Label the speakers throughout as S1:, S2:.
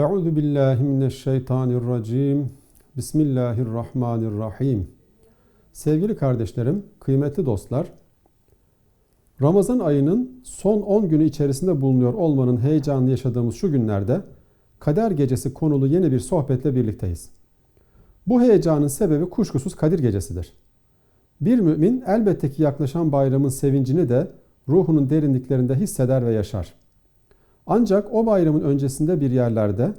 S1: Euzu billahi mineşşeytanirracim. Bismillahirrahmanirrahim. Sevgili kardeşlerim, kıymetli dostlar, Ramazan ayının son 10 günü içerisinde bulunuyor olmanın heyecanını yaşadığımız şu günlerde Kader Gecesi konulu yeni bir sohbetle birlikteyiz. Bu heyecanın sebebi kuşkusuz Kadir Gecesidir. Bir mümin elbette ki yaklaşan bayramın sevincini de ruhunun derinliklerinde hisseder ve yaşar. Ancak o bayramın öncesinde bir yerlerde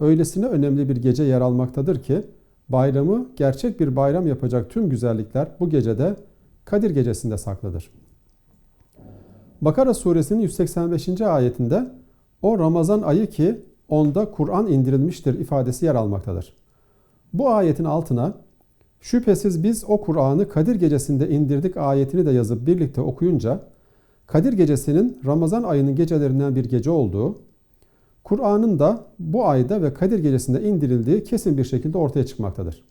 S1: öylesine önemli bir gece yer almaktadır ki bayramı gerçek bir bayram yapacak tüm güzellikler bu gecede Kadir Gecesi'nde saklıdır. Bakara suresinin 185. ayetinde o Ramazan ayı ki onda Kur'an indirilmiştir ifadesi yer almaktadır. Bu ayetin altına şüphesiz biz o Kur'an'ı Kadir Gecesi'nde indirdik ayetini de yazıp birlikte okuyunca Kadir Gecesi'nin Ramazan ayının gecelerinden bir gece olduğu, Kur'an'ın da bu ayda ve Kadir Gecesi'nde indirildiği kesin bir şekilde ortaya çıkmaktadır.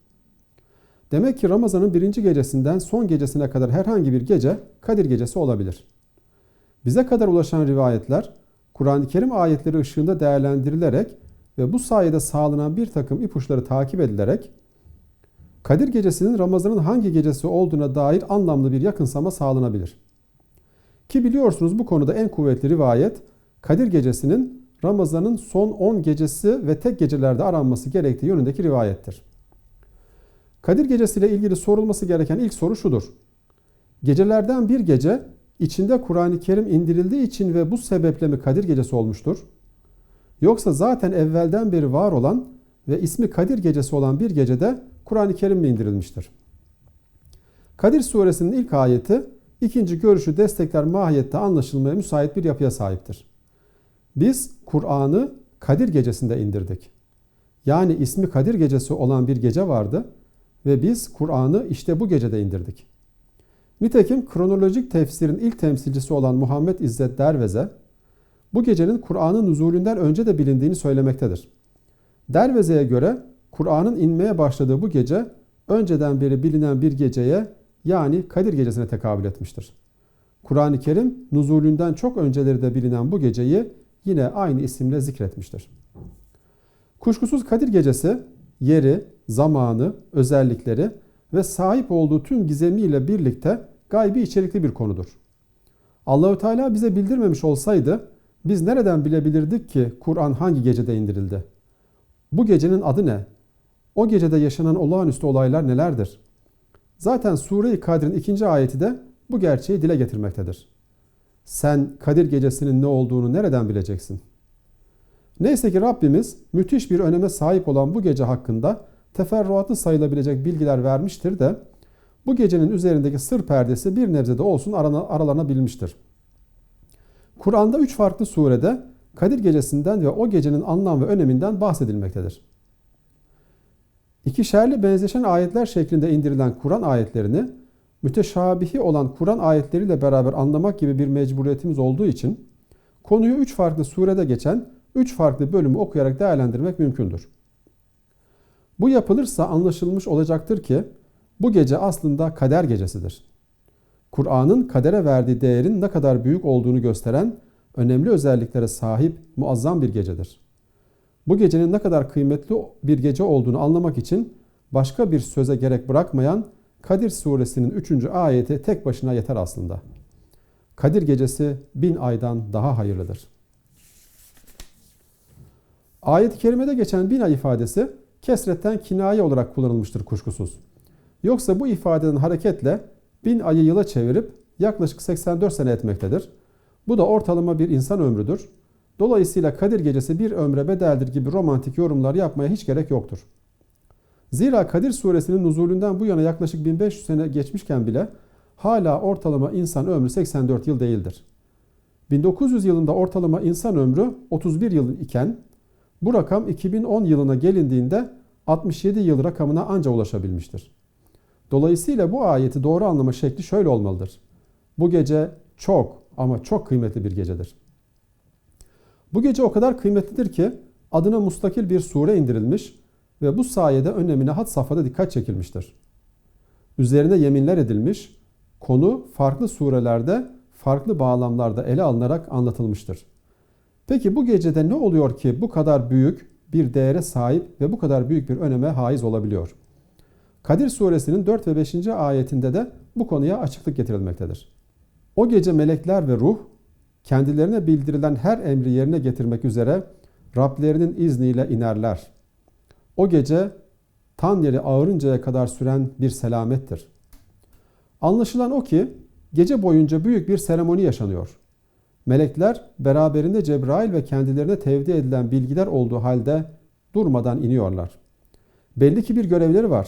S1: Demek ki Ramazan'ın birinci gecesinden son gecesine kadar herhangi bir gece Kadir Gecesi olabilir. Bize kadar ulaşan rivayetler Kur'an-ı Kerim ayetleri ışığında değerlendirilerek ve bu sayede sağlanan bir takım ipuçları takip edilerek Kadir Gecesi'nin Ramazan'ın hangi gecesi olduğuna dair anlamlı bir yakınsama sağlanabilir. Ki biliyorsunuz bu konuda en kuvvetli rivayet Kadir Gecesi'nin Ramazan'ın son 10 gecesi ve tek gecelerde aranması gerektiği yönündeki rivayettir. Kadir Gecesi ile ilgili sorulması gereken ilk soru şudur. Gecelerden bir gece içinde Kur'an-ı Kerim indirildiği için ve bu sebeple mi Kadir Gecesi olmuştur? Yoksa zaten evvelden beri var olan ve ismi Kadir Gecesi olan bir gecede Kur'an-ı Kerim mi indirilmiştir? Kadir suresinin ilk ayeti ikinci görüşü destekler mahiyette anlaşılmaya müsait bir yapıya sahiptir. Biz Kur'an'ı Kadir Gecesi'nde indirdik. Yani ismi Kadir Gecesi olan bir gece vardı ve biz Kur'an'ı işte bu gecede indirdik. Nitekim kronolojik tefsirin ilk temsilcisi olan Muhammed İzzet Derveze, bu gecenin Kur'an'ın nüzulünden önce de bilindiğini söylemektedir. Derveze'ye göre Kur'an'ın inmeye başladığı bu gece önceden beri bilinen bir geceye yani Kadir Gecesi'ne tekabül etmiştir. Kur'an-ı Kerim nuzulünden çok önceleri de bilinen bu geceyi yine aynı isimle zikretmiştir. Kuşkusuz Kadir Gecesi yeri, zamanı, özellikleri ve sahip olduğu tüm gizemiyle birlikte gaybi içerikli bir konudur. Allahü Teala bize bildirmemiş olsaydı biz nereden bilebilirdik ki Kur'an hangi gecede indirildi? Bu gecenin adı ne? O gecede yaşanan olağanüstü olaylar nelerdir? Zaten Sure-i Kadir'in ikinci ayeti de bu gerçeği dile getirmektedir. Sen Kadir gecesinin ne olduğunu nereden bileceksin? Neyse ki Rabbimiz müthiş bir öneme sahip olan bu gece hakkında teferruatlı sayılabilecek bilgiler vermiştir de bu gecenin üzerindeki sır perdesi bir nebze de olsun aralanabilmiştir. Kur'an'da üç farklı surede Kadir gecesinden ve o gecenin anlam ve öneminden bahsedilmektedir. İkişerli benzeşen ayetler şeklinde indirilen Kur'an ayetlerini müteşabihi olan Kur'an ayetleriyle beraber anlamak gibi bir mecburiyetimiz olduğu için konuyu üç farklı surede geçen üç farklı bölümü okuyarak değerlendirmek mümkündür. Bu yapılırsa anlaşılmış olacaktır ki bu gece aslında kader gecesidir. Kur'an'ın kadere verdiği değerin ne kadar büyük olduğunu gösteren önemli özelliklere sahip muazzam bir gecedir. Bu gecenin ne kadar kıymetli bir gece olduğunu anlamak için başka bir söze gerek bırakmayan Kadir suresinin 3. ayeti tek başına yeter aslında. Kadir gecesi bin aydan daha hayırlıdır. Ayet-i kerimede geçen bin ay ifadesi kesretten kinaye olarak kullanılmıştır kuşkusuz. Yoksa bu ifadeden hareketle bin ayı yıla çevirip yaklaşık 84 sene etmektedir. Bu da ortalama bir insan ömrüdür. Dolayısıyla Kadir Gecesi bir ömre bedeldir gibi romantik yorumlar yapmaya hiç gerek yoktur. Zira Kadir suresinin nuzulünden bu yana yaklaşık 1500 sene geçmişken bile hala ortalama insan ömrü 84 yıl değildir. 1900 yılında ortalama insan ömrü 31 yıl iken bu rakam 2010 yılına gelindiğinde 67 yıl rakamına anca ulaşabilmiştir. Dolayısıyla bu ayeti doğru anlama şekli şöyle olmalıdır. Bu gece çok ama çok kıymetli bir gecedir. Bu gece o kadar kıymetlidir ki adına mustakil bir sure indirilmiş ve bu sayede önemine had safhada dikkat çekilmiştir. Üzerine yeminler edilmiş, konu farklı surelerde, farklı bağlamlarda ele alınarak anlatılmıştır. Peki bu gecede ne oluyor ki bu kadar büyük, bir değere sahip ve bu kadar büyük bir öneme haiz olabiliyor. Kadir suresinin 4 ve 5. ayetinde de bu konuya açıklık getirilmektedir. O gece melekler ve ruh kendilerine bildirilen her emri yerine getirmek üzere Rablerinin izniyle inerler. O gece tan yeri ağırıncaya kadar süren bir selamettir. Anlaşılan o ki gece boyunca büyük bir seremoni yaşanıyor. Melekler beraberinde Cebrail ve kendilerine tevdi edilen bilgiler olduğu halde durmadan iniyorlar. Belli ki bir görevleri var.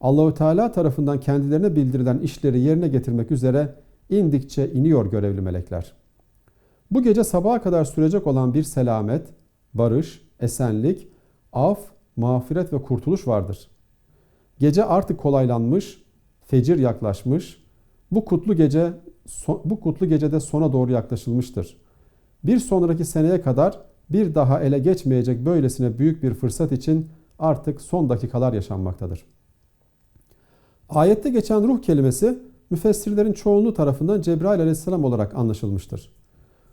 S1: Allahü Teala tarafından kendilerine bildirilen işleri yerine getirmek üzere indikçe iniyor görevli melekler. Bu gece sabaha kadar sürecek olan bir selamet, barış, esenlik, af, mağfiret ve kurtuluş vardır. Gece artık kolaylanmış, fecir yaklaşmış. Bu kutlu gece bu kutlu gecede sona doğru yaklaşılmıştır. Bir sonraki seneye kadar bir daha ele geçmeyecek böylesine büyük bir fırsat için artık son dakikalar yaşanmaktadır. Ayette geçen ruh kelimesi müfessirlerin çoğunluğu tarafından Cebrail aleyhisselam olarak anlaşılmıştır.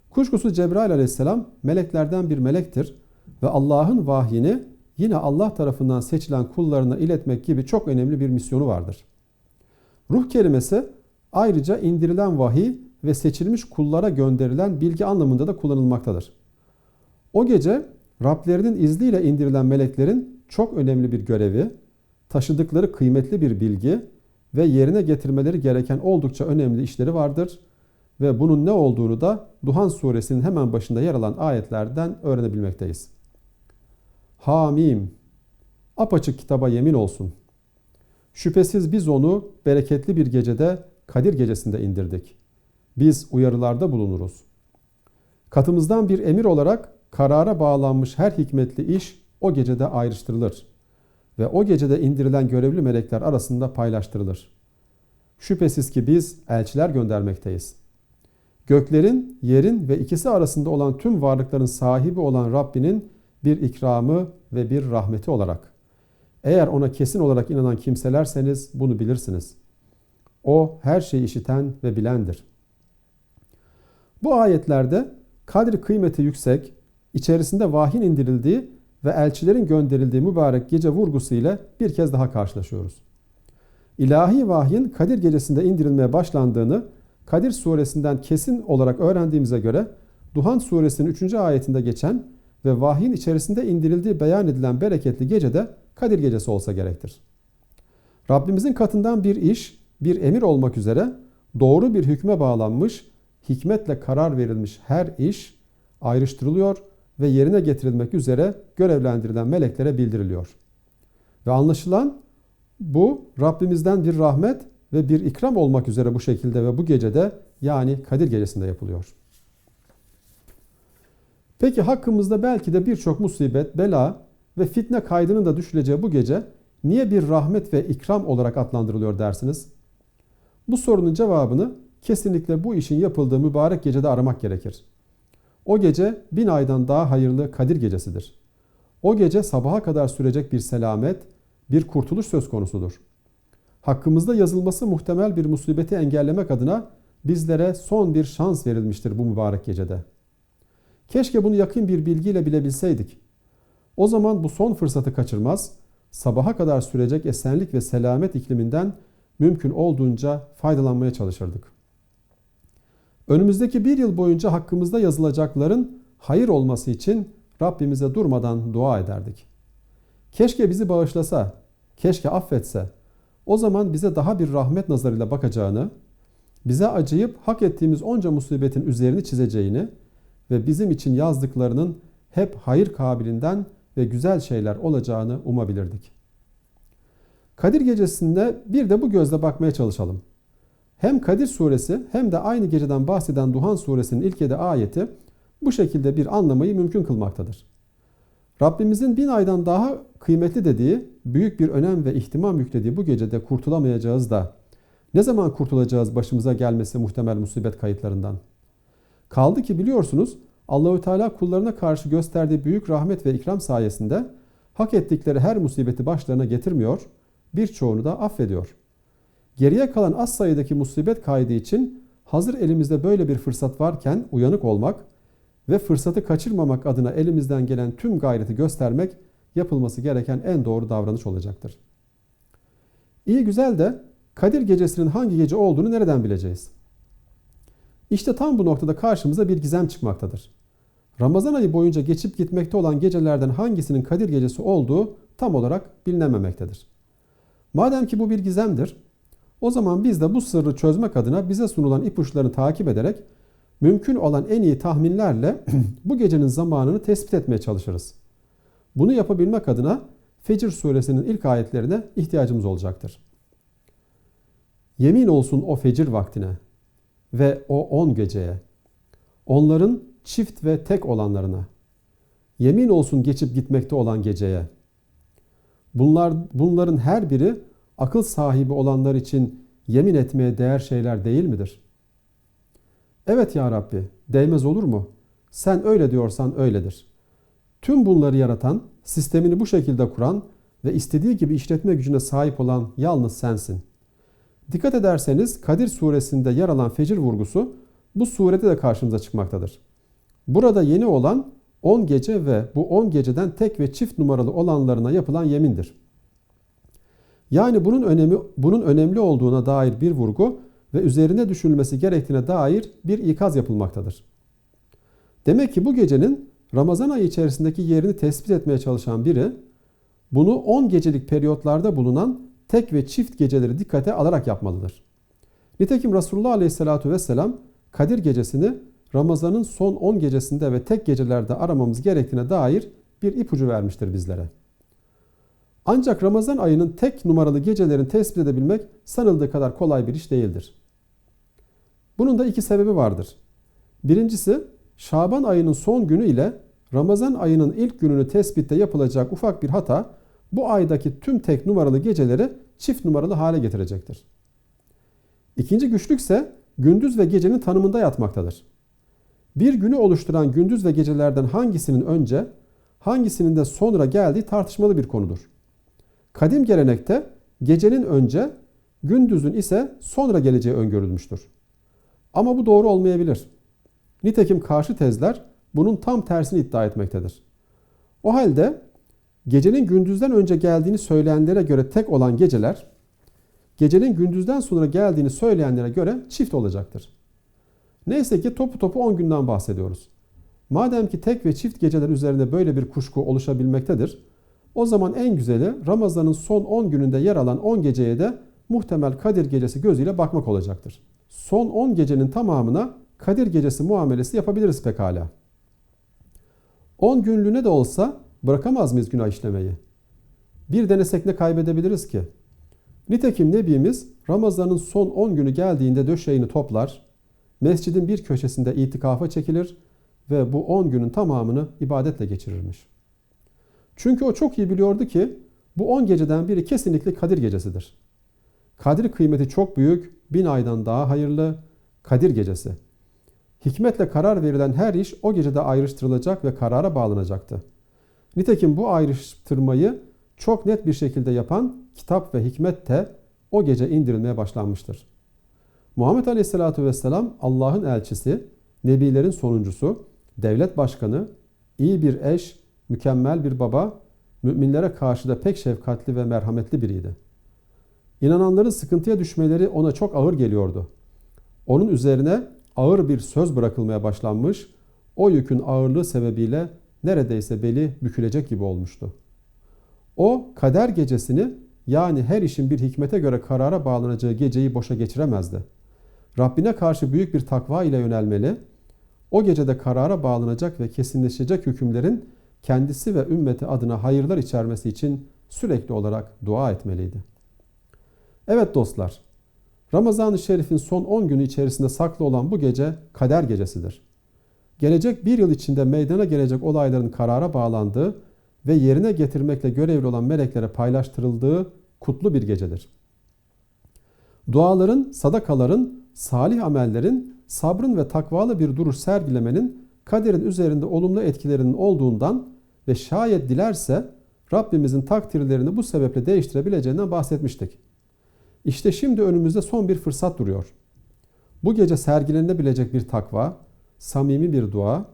S1: Kuşkusuz Cebrail aleyhisselam meleklerden bir melektir ve Allah'ın vahyini yine Allah tarafından seçilen kullarına iletmek gibi çok önemli bir misyonu vardır. Ruh kelimesi ayrıca indirilen vahiy ve seçilmiş kullara gönderilen bilgi anlamında da kullanılmaktadır. O gece Rablerinin izniyle indirilen meleklerin çok önemli bir görevi, taşıdıkları kıymetli bir bilgi ve yerine getirmeleri gereken oldukça önemli işleri vardır ve bunun ne olduğunu da Duhan suresinin hemen başında yer alan ayetlerden öğrenebilmekteyiz. Hamim apaçık kitaba yemin olsun. Şüphesiz biz onu bereketli bir gecede Kadir gecesinde indirdik. Biz uyarılarda bulunuruz. Katımızdan bir emir olarak karara bağlanmış her hikmetli iş o gecede ayrıştırılır ve o gecede indirilen görevli melekler arasında paylaştırılır. Şüphesiz ki biz elçiler göndermekteyiz. Göklerin, yerin ve ikisi arasında olan tüm varlıkların sahibi olan Rabbinin bir ikramı ve bir rahmeti olarak. Eğer ona kesin olarak inanan kimselerseniz bunu bilirsiniz. O her şeyi işiten ve bilendir. Bu ayetlerde kadri kıymeti yüksek, içerisinde vahyin indirildiği ve elçilerin gönderildiği mübarek gece vurgusu ile bir kez daha karşılaşıyoruz. İlahi vahyin Kadir gecesinde indirilmeye başlandığını Kadir suresinden kesin olarak öğrendiğimize göre Duhan suresinin 3. ayetinde geçen ve vahyin içerisinde indirildiği beyan edilen bereketli gece de Kadir gecesi olsa gerektir. Rabbimizin katından bir iş, bir emir olmak üzere doğru bir hükme bağlanmış, hikmetle karar verilmiş her iş ayrıştırılıyor ve yerine getirilmek üzere görevlendirilen meleklere bildiriliyor. Ve anlaşılan bu Rabbimizden bir rahmet ve bir ikram olmak üzere bu şekilde ve bu gecede yani Kadir gecesinde yapılıyor. Peki hakkımızda belki de birçok musibet, bela ve fitne kaydının da düşüleceği bu gece niye bir rahmet ve ikram olarak adlandırılıyor dersiniz? Bu sorunun cevabını kesinlikle bu işin yapıldığı mübarek gecede aramak gerekir. O gece bin aydan daha hayırlı Kadir gecesidir. O gece sabaha kadar sürecek bir selamet, bir kurtuluş söz konusudur. Hakkımızda yazılması muhtemel bir musibeti engellemek adına bizlere son bir şans verilmiştir bu mübarek gecede. Keşke bunu yakın bir bilgiyle bilebilseydik. O zaman bu son fırsatı kaçırmaz, sabaha kadar sürecek esenlik ve selamet ikliminden mümkün olduğunca faydalanmaya çalışırdık. Önümüzdeki bir yıl boyunca hakkımızda yazılacakların hayır olması için Rabbimize durmadan dua ederdik. Keşke bizi bağışlasa, keşke affetse. O zaman bize daha bir rahmet nazarıyla bakacağını, bize acıyıp hak ettiğimiz onca musibetin üzerini çizeceğini ve bizim için yazdıklarının hep hayır kabilinden ve güzel şeyler olacağını umabilirdik. Kadir gecesinde bir de bu gözle bakmaya çalışalım. Hem Kadir suresi hem de aynı geceden bahseden Duhan suresinin ilk yedi ayeti bu şekilde bir anlamayı mümkün kılmaktadır. Rabbimizin bin aydan daha kıymetli dediği, büyük bir önem ve ihtimam yüklediği bu gecede kurtulamayacağız da ne zaman kurtulacağız başımıza gelmesi muhtemel musibet kayıtlarından? Kaldı ki biliyorsunuz Allahü Teala kullarına karşı gösterdiği büyük rahmet ve ikram sayesinde hak ettikleri her musibeti başlarına getirmiyor, birçoğunu da affediyor. Geriye kalan az sayıdaki musibet kaydı için hazır elimizde böyle bir fırsat varken uyanık olmak ve fırsatı kaçırmamak adına elimizden gelen tüm gayreti göstermek yapılması gereken en doğru davranış olacaktır. İyi güzel de Kadir gecesinin hangi gece olduğunu nereden bileceğiz? İşte tam bu noktada karşımıza bir gizem çıkmaktadır. Ramazan ayı boyunca geçip gitmekte olan gecelerden hangisinin Kadir gecesi olduğu tam olarak bilinememektedir. Madem ki bu bir gizemdir, o zaman biz de bu sırrı çözmek adına bize sunulan ipuçlarını takip ederek mümkün olan en iyi tahminlerle bu gecenin zamanını tespit etmeye çalışırız. Bunu yapabilmek adına Fecr suresinin ilk ayetlerine ihtiyacımız olacaktır. Yemin olsun o fecir vaktine ve o on geceye, onların çift ve tek olanlarına, yemin olsun geçip gitmekte olan geceye. Bunlar, bunların her biri akıl sahibi olanlar için yemin etmeye değer şeyler değil midir? Evet ya Rabbi, değmez olur mu? Sen öyle diyorsan öyledir. Tüm bunları yaratan, sistemini bu şekilde kuran ve istediği gibi işletme gücüne sahip olan yalnız sensin. Dikkat ederseniz Kadir suresinde yer alan fecir vurgusu bu surede de karşımıza çıkmaktadır. Burada yeni olan 10 gece ve bu 10 geceden tek ve çift numaralı olanlarına yapılan yemindir. Yani bunun önemi bunun önemli olduğuna dair bir vurgu ve üzerine düşünülmesi gerektiğine dair bir ikaz yapılmaktadır. Demek ki bu gecenin Ramazan ayı içerisindeki yerini tespit etmeye çalışan biri bunu 10 gecelik periyotlarda bulunan tek ve çift geceleri dikkate alarak yapmalıdır. Nitekim Resulullah Aleyhisselatü Vesselam Kadir gecesini Ramazan'ın son 10 gecesinde ve tek gecelerde aramamız gerektiğine dair bir ipucu vermiştir bizlere. Ancak Ramazan ayının tek numaralı gecelerini tespit edebilmek sanıldığı kadar kolay bir iş değildir. Bunun da iki sebebi vardır. Birincisi Şaban ayının son günü ile Ramazan ayının ilk gününü tespitte yapılacak ufak bir hata bu aydaki tüm tek numaralı geceleri çift numaralı hale getirecektir. İkinci güçlük ise gündüz ve gecenin tanımında yatmaktadır. Bir günü oluşturan gündüz ve gecelerden hangisinin önce, hangisinin de sonra geldiği tartışmalı bir konudur. Kadim gelenekte gecenin önce, gündüzün ise sonra geleceği öngörülmüştür. Ama bu doğru olmayabilir. Nitekim karşı tezler bunun tam tersini iddia etmektedir. O halde gecenin gündüzden önce geldiğini söyleyenlere göre tek olan geceler, gecenin gündüzden sonra geldiğini söyleyenlere göre çift olacaktır. Neyse ki topu topu 10 günden bahsediyoruz. Madem ki tek ve çift geceler üzerinde böyle bir kuşku oluşabilmektedir, o zaman en güzeli Ramazan'ın son 10 gününde yer alan 10 geceye de muhtemel Kadir gecesi gözüyle bakmak olacaktır. Son 10 gecenin tamamına Kadir gecesi muamelesi yapabiliriz pekala. 10 günlüğüne de olsa bırakamaz mıyız günah işlemeyi? Bir denesek ne kaybedebiliriz ki? Nitekim Nebimiz Ramazan'ın son 10 günü geldiğinde döşeğini toplar, mescidin bir köşesinde itikafa çekilir ve bu 10 günün tamamını ibadetle geçirirmiş. Çünkü o çok iyi biliyordu ki bu 10 geceden biri kesinlikle Kadir gecesidir. Kadir kıymeti çok büyük, bin aydan daha hayırlı Kadir gecesi. Hikmetle karar verilen her iş o gecede ayrıştırılacak ve karara bağlanacaktı. Nitekim bu ayrıştırmayı çok net bir şekilde yapan kitap ve hikmet de o gece indirilmeye başlanmıştır. Muhammed Aleyhisselatü Vesselam Allah'ın elçisi, nebilerin sonuncusu, devlet başkanı, iyi bir eş, mükemmel bir baba, müminlere karşı da pek şefkatli ve merhametli biriydi. İnananların sıkıntıya düşmeleri ona çok ağır geliyordu. Onun üzerine ağır bir söz bırakılmaya başlanmış, o yükün ağırlığı sebebiyle neredeyse beli bükülecek gibi olmuştu. O kader gecesini yani her işin bir hikmete göre karara bağlanacağı geceyi boşa geçiremezdi. Rabbine karşı büyük bir takva ile yönelmeli, o gecede karara bağlanacak ve kesinleşecek hükümlerin kendisi ve ümmeti adına hayırlar içermesi için sürekli olarak dua etmeliydi. Evet dostlar, Ramazan-ı Şerif'in son 10 günü içerisinde saklı olan bu gece kader gecesidir. Gelecek bir yıl içinde meydana gelecek olayların karara bağlandığı ve yerine getirmekle görevli olan meleklere paylaştırıldığı kutlu bir gecedir. Duaların, sadakaların, salih amellerin, sabrın ve takvalı bir duruş sergilemenin kaderin üzerinde olumlu etkilerinin olduğundan ve şayet dilerse Rabbimizin takdirlerini bu sebeple değiştirebileceğinden bahsetmiştik. İşte şimdi önümüzde son bir fırsat duruyor. Bu gece sergilenebilecek bir takva, samimi bir dua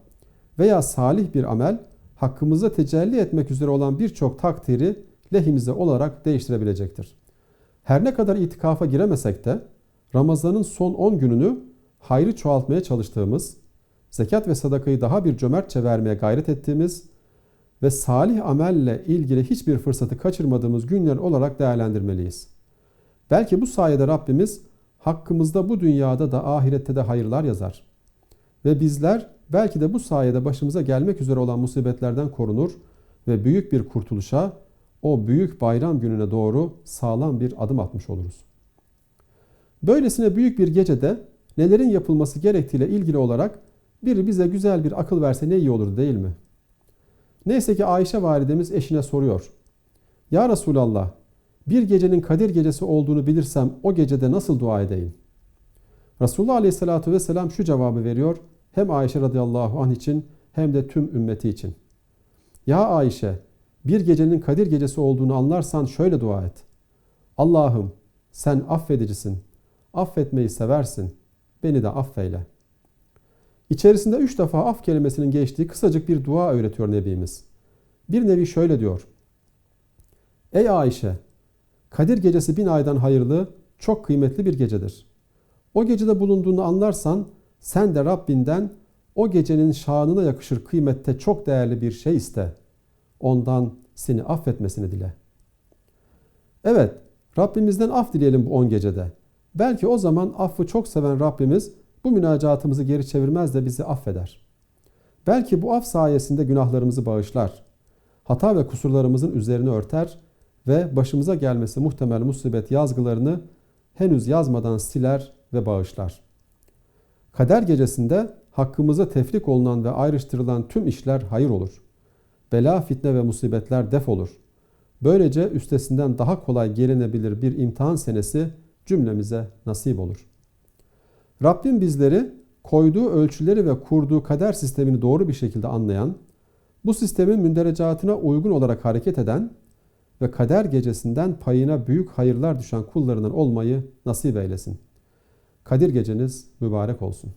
S1: veya salih bir amel hakkımızda tecelli etmek üzere olan birçok takdiri lehimize olarak değiştirebilecektir. Her ne kadar itikafa giremesek de Ramazan'ın son 10 gününü hayrı çoğaltmaya çalıştığımız, zekat ve sadakayı daha bir cömertçe vermeye gayret ettiğimiz ve salih amelle ilgili hiçbir fırsatı kaçırmadığımız günler olarak değerlendirmeliyiz. Belki bu sayede Rabbimiz hakkımızda bu dünyada da ahirette de hayırlar yazar. Ve bizler belki de bu sayede başımıza gelmek üzere olan musibetlerden korunur ve büyük bir kurtuluşa, o büyük bayram gününe doğru sağlam bir adım atmış oluruz. Böylesine büyük bir gecede nelerin yapılması gerektiğiyle ilgili olarak biri bize güzel bir akıl verse ne iyi olur değil mi? Neyse ki Ayşe validemiz eşine soruyor. Ya Resulallah bir gecenin Kadir gecesi olduğunu bilirsem o gecede nasıl dua edeyim? Resulullah Aleyhisselatü Vesselam şu cevabı veriyor hem Ayşe radıyallahu anh için hem de tüm ümmeti için. Ya Ayşe bir gecenin Kadir gecesi olduğunu anlarsan şöyle dua et. Allah'ım sen affedicisin, affetmeyi seversin, beni de affeyle. İçerisinde üç defa af kelimesinin geçtiği kısacık bir dua öğretiyor Nebimiz. Bir nevi şöyle diyor. Ey Ayşe, Kadir gecesi bin aydan hayırlı, çok kıymetli bir gecedir. O gecede bulunduğunu anlarsan sen de Rabbinden o gecenin şanına yakışır kıymette çok değerli bir şey iste. Ondan seni affetmesini dile. Evet, Rabbimizden af dileyelim bu on gecede. Belki o zaman affı çok seven Rabbimiz bu münacatımızı geri çevirmez de bizi affeder. Belki bu af sayesinde günahlarımızı bağışlar. Hata ve kusurlarımızın üzerine örter ve başımıza gelmesi muhtemel musibet yazgılarını henüz yazmadan siler ve bağışlar. Kader gecesinde hakkımıza tefrik olunan ve ayrıştırılan tüm işler hayır olur. Bela, fitne ve musibetler def olur. Böylece üstesinden daha kolay gelinebilir bir imtihan senesi cümlemize nasip olur. Rabbim bizleri koyduğu ölçüleri ve kurduğu kader sistemini doğru bir şekilde anlayan, bu sistemin münderecatına uygun olarak hareket eden ve kader gecesinden payına büyük hayırlar düşen kullarından olmayı nasip eylesin. Kadir geceniz mübarek olsun.